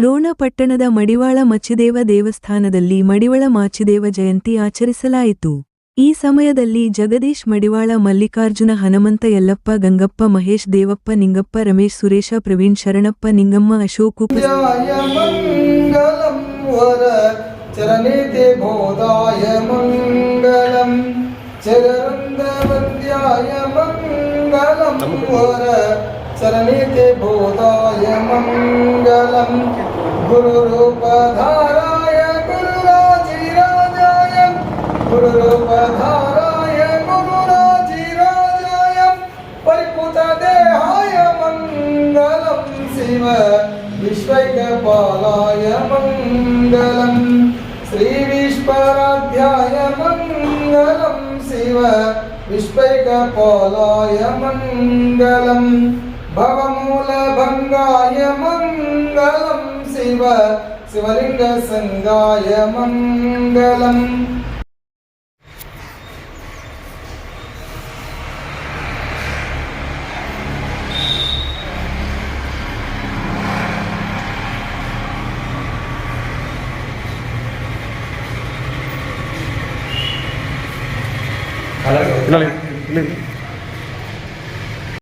ರೋಣ ಪಟ್ಟಣದ ಮಡಿವಾಳ ಮಚ್ಚಿದೇವ ದೇವಸ್ಥಾನದಲ್ಲಿ ಮಡಿವಾಳ ಮಾಚಿದೇವ ಜಯಂತಿ ಆಚರಿಸಲಾಯಿತು. ಈ ಸಮಯದಲ್ಲಿ ಜಗದೀಶ್ ಮಡಿವಾಳ, ಮಲ್ಲಿಕಾರ್ಜುನ, ಹನುಮಂತ ಯಲ್ಲಪ್ಪ, ಗಂಗಪ್ಪ ಮಹೇಶ್, ದೇವಪ್ಪ ನಿಂಗಪ್ಪ, ರಮೇಶ್ ಸುರೇಶ, ಪ್ರವೀಣ್ ಶರಣಪ್ಪ, ನಿಂಗಮ್ಮ ಅಶೋಕ್ ಉಪ- ध्याय मङ्गलं वर चरणे ते बोधाय मङ्गलं चरवृन्दवन्द्याय मङ्गलं वर चरणे ते बोधाय मङ्गलं गुरुरूपधाराय गुरुराजिराजाय गुरुरूपधाराय गुरुराजिराजाय परिपूतदेहाय मङ्गलं शिव विश्वैकपालाय मङ्गलं श्रीविश्वराध्याय मङ्गलं शिव विश्वैकपालाय பவமூலபங்காய மங்களம் சிவ சிவலிங்க சங்காய மங்களம். இல்லை